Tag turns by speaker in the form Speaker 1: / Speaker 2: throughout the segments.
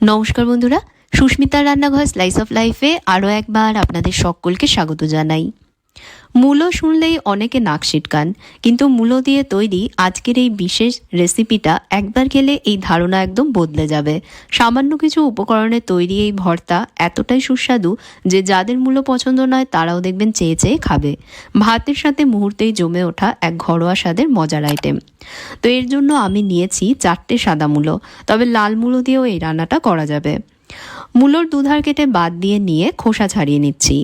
Speaker 1: নমস্কার বন্ধুরা সুস্মিতার রান্নাঘর স্লাইস অফ লাইফে আরও একবার আপনাদের সকলকে স্বাগত জানাই। মূলো শুনলেই অনেকে নাক সিটকান কিন্তু মূলো দিয়ে তৈরি আজকের এই বিশেষ রেসিপিটা একবার খেলে এই ধারণা একদম বদলে যাবে। সামান্য কিছু উপকরণে তৈরি এই ভর্তা এতটাই সুস্বাদু যে যাদের মূলো পছন্দ নয় তারাও দেখবেন চেয়ে চেয়ে খাবে। ভাতের সাথে মুহূর্তেই জমে ওঠা এক ঘরোয়া স্বাদের মজার আইটেম তো এর জন্য আমি নিয়েছি চারটে সাদা মূলো, তবে লাল মূলো দিয়েও এই রান্নাটা করা যাবে। মূলোর দুধার কেটে বাদ দিয়ে নিয়ে খোসা ছাড়িয়ে নিচ্ছি।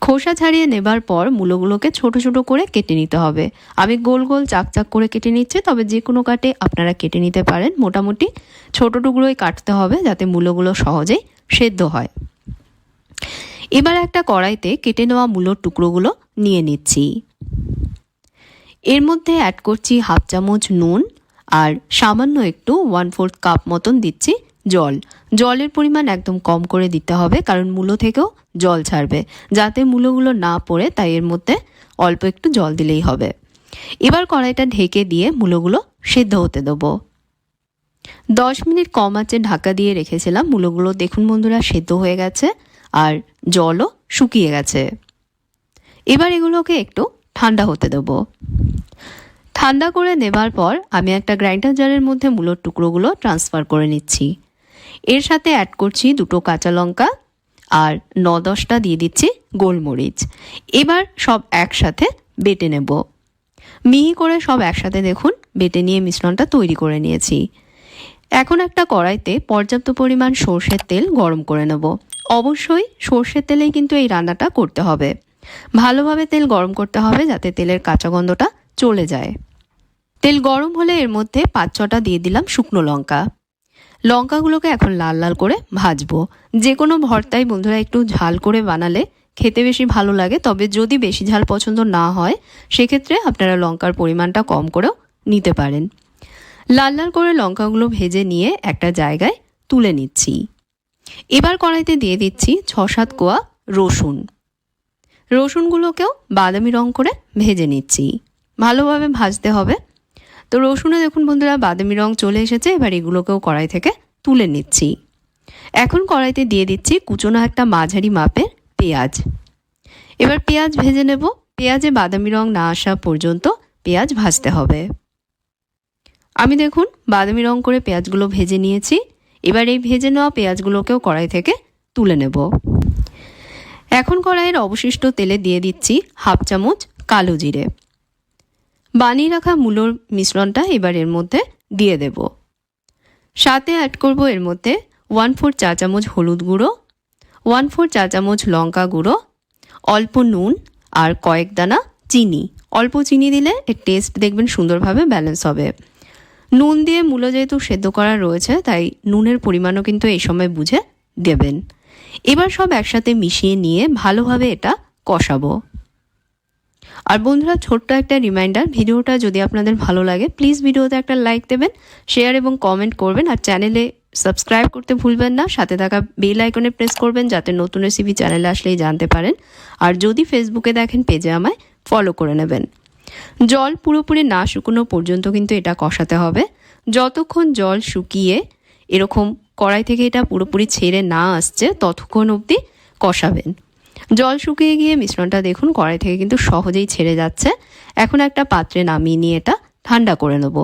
Speaker 1: খোসা ছাড়িয়ে নেবার পর মূলোগুলোকে ছোট ছোট করে কেটে নিতে হবে। আমি গোল গোল চাক চাক করে কেটে নিচ্ছি, তবে যে কোনো কাটে আপনারা কেটে নিতে পারেন। মোটামুটি ছোট টুকরোই কাটতে হবে যাতে মূলোগুলো সহজেই সেদ্ধ হয়। এবার একটা কড়াইতে কেটে নেওয়া মূলোর টুকরোগুলো নিয়ে নিচ্ছি। এর মধ্যে অ্যাড করছি হাফ চামচ নুন আর সামান্য একটু ওয়ান ফোর্থ কাপ মতন দিচ্ছি জল। জলের পরিমাণ একদম কম করে দিতে হবে, কারণ মূলো থেকেও জল ছাড়বে। যাতে মূলোগুলো না পড়ে, তাই এর মধ্যে অল্প একটু জল দিলেই হবে। এবার কড়াইটা ঢেকে দিয়ে মূলোগুলো সেদ্ধ হতে দেবো। দশ মিনিট কম আঁচে ঢাকা দিয়ে রেখেছিলাম। মূলোগুলো দেখুন বন্ধুরা, সেদ্ধ হয়ে গেছে আর জলও শুকিয়ে গেছে। এবার এগুলোকে একটু ঠান্ডা হতে দেবো। ঠান্ডা করে নেবার পর আমি একটা গ্রাইন্ডার জারের মধ্যে মূলোর টুকরোগুলো ট্রান্সফার করে নিচ্ছি। এর সাথে অ্যাড করছি দুটো কাঁচা লঙ্কা আর ন দশটা দিয়ে দিচ্ছি গোলমরিচ। এবার সব একসাথে বেটে নেব। মিহি করে সব একসাথে দেখুন, বেটে নিয়ে মিশ্রণটা তৈরি করে নিয়েছি। এখন একটা কড়াইতে পর্যাপ্ত পরিমাণ সর্ষের তেল গরম করে নেব। অবশ্যই সর্ষের তেলেই কিন্তু এই রান্নাটা করতে হবে। ভালোভাবে তেল গরম করতে হবে যাতে তেলের কাঁচা গন্ধটা চলে যায়। তেল গরম হলে এর মধ্যে পাঁচ ছটা দিয়ে দিলাম শুকনো লঙ্কা। লঙ্কাগুলোকে এখন লাল লাল করে ভাজবো। যে কোনো ভর্তাই বন্ধুরা একটু ঝাল করে বানালে খেতে বেশি ভালো লাগে, তবে যদি বেশি ঝাল পছন্দ না হয়, সেক্ষেত্রে আপনারা লঙ্কার পরিমাণটা কম করেও নিতে পারেন। লাল লাল করে লঙ্কাগুলো ভেজে নিয়ে একটা জায়গায় তুলে নিচ্ছি। এবার কড়াইতে দিয়ে দিচ্ছি ছ সাত কোয়া রসুন। রসুনগুলোকেও বাদামি রং করে ভেজে নিচ্ছি। ভালোভাবে ভাজতে হবে। তো রসুনে দেখুন বন্ধুরা, বাদামি রং চলে এসেছে, এবার এগুলোকেও কড়াই থেকে তুলে নিচ্ছি। এখন কড়াইতে দিয়ে দিচ্ছি কুচনো একটা মাঝারি মাপের পেঁয়াজ। এবার পেঁয়াজ ভেজে নেব। পেঁয়াজে বাদামি রং না আসা পর্যন্ত পেঁয়াজ ভাজতে হবে। আমি দেখুন বাদামি রং করে পেঁয়াজগুলো ভেজে নিয়েছি। এবার এই ভেজে নেওয়া পেঁয়াজগুলোকেও কড়াই থেকে তুলে নেব। এখন কড়াইয়ের অবশিষ্ট তেলে দিয়ে দিচ্ছি হাফ চামচ কালো জিরে। বানিয়ে রাখা মূলোর মিশ্রণটা এবার এর মধ্যে দিয়ে দেব। সাথে অ্যাড করব এর মধ্যে ওয়ান ফোর চা চামচ হলুদ গুঁড়ো ওয়ান ফোর চা চামচ লঙ্কা গুঁড়ো, অল্প নুন আর কয়েক দানা চিনি। অল্প চিনি দিলে এর টেস্ট দেখবেন সুন্দরভাবে ব্যালেন্স হবে। নুন দিয়ে মূলো যেহেতু সেদ্ধ করা রয়েছে, তাই নুনের পরিমাণও কিন্তু এই সময় বুঝে দেবেন। এবার সব একসাথে মিশিয়ে নিয়ে ভালোভাবে এটা কষাবো। আর বন্ধুরা, ছোট্ট একটা রিমাইন্ডার ভিডিওটা যদি আপনাদের ভালো লাগে প্লিজ ভিডিওতে একটা লাইক দেবেন শেয়ার এবং কমেন্ট করবেন, আর চ্যানেলে সাবস্ক্রাইব করতে ভুলবেন না, সাথে থাকা বেল আইকনে প্রেস করবেন, যাতে নতুন রেসিপি চ্যানেলে আসলেই জানতে পারেন। আর যদি ফেসবুকে দেখেন পেজে আমায় ফলো করে নেবেন। জল পুরোপুরি না শুকনো পর্যন্ত কিন্তু এটা কষাতে হবে। যতক্ষণ জল শুকিয়ে এরকম কড়াই থেকে এটা পুরোপুরি ছেড়ে না আসছে, ততক্ষণ অবধি কষাবেন। জল শুকিয়ে গিয়ে মিশ্রণটা দেখুন, কড়াই থেকে কিন্তু সহজেই ছেড়ে যাচ্ছে। এখন একটা পাত্রে নামিয়ে নিয়ে এটা ঠান্ডা করে নেব।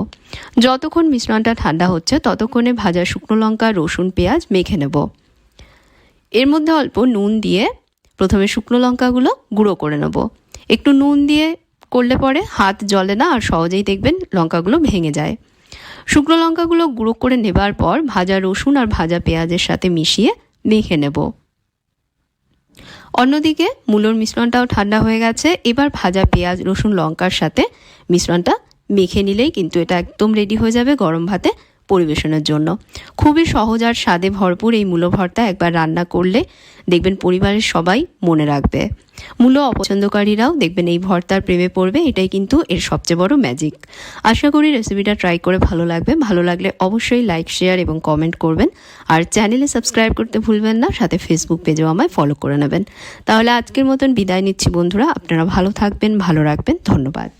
Speaker 1: যতক্ষণ মিশ্রণটা ঠান্ডা হচ্ছে, ততক্ষণে ভাজা শুকনো লঙ্কা, রসুন, পেঁয়াজ মেখে নেব। এর মধ্যে অল্প নুন দিয়ে প্রথমে শুকনো লঙ্কাগুলো গুঁড়ো করে নেব। একটু নুন দিয়ে করলে পরে হাত জলে না, আর সহজেই দেখবেন লঙ্কাগুলো ভেঙে যায়। শুকনো লঙ্কাগুলো গুঁড়ো করে নেবার পর ভাজা রসুন আর ভাজা পেঁয়াজের সাথে মিশিয়ে মেখে নেব। অন্যদিকে মূলোর মিশ্রণটাও ঠান্ডা হয়ে গেছে। এবার ভাজা পেঁয়াজ, রসুন, লঙ্কার সাথে মিশ্রণটা মেখে নিলেই কিন্তু এটা একদম রেডি হয়ে যাবে গরম ভাতে। পরিবেশনের জন্য। খুবই সহজ আর স্বাদে ভরপুর এই মূলো ভর্তা একবার রান্না করলে দেখবেন পরিবারের সবাই মনে রাখবে। মূলো অপছন্দকারীরাও দেখবেন এই ভর্তার প্রেমে পড়বে, এটাই কিন্তু এর সবচেয়ে বড় ম্যাজিক আশা করি রেসিপিটা ট্রাই করে ভালো লাগবে। ভালো লাগলে অবশ্যই লাইক শেয়ার এবং কমেন্ট করবেন। আর চ্যানেলে সাবস্ক্রাইব করতে ভুলবেন না, সাথে ফেসবুক পেজেও আমায় ফলো করে নেবেন। তাহলে আজকের মতন বিদায় নিচ্ছি বন্ধুরা। আপনারা ভালো থাকবেন, ভালো রাখবেন। ধন্যবাদ।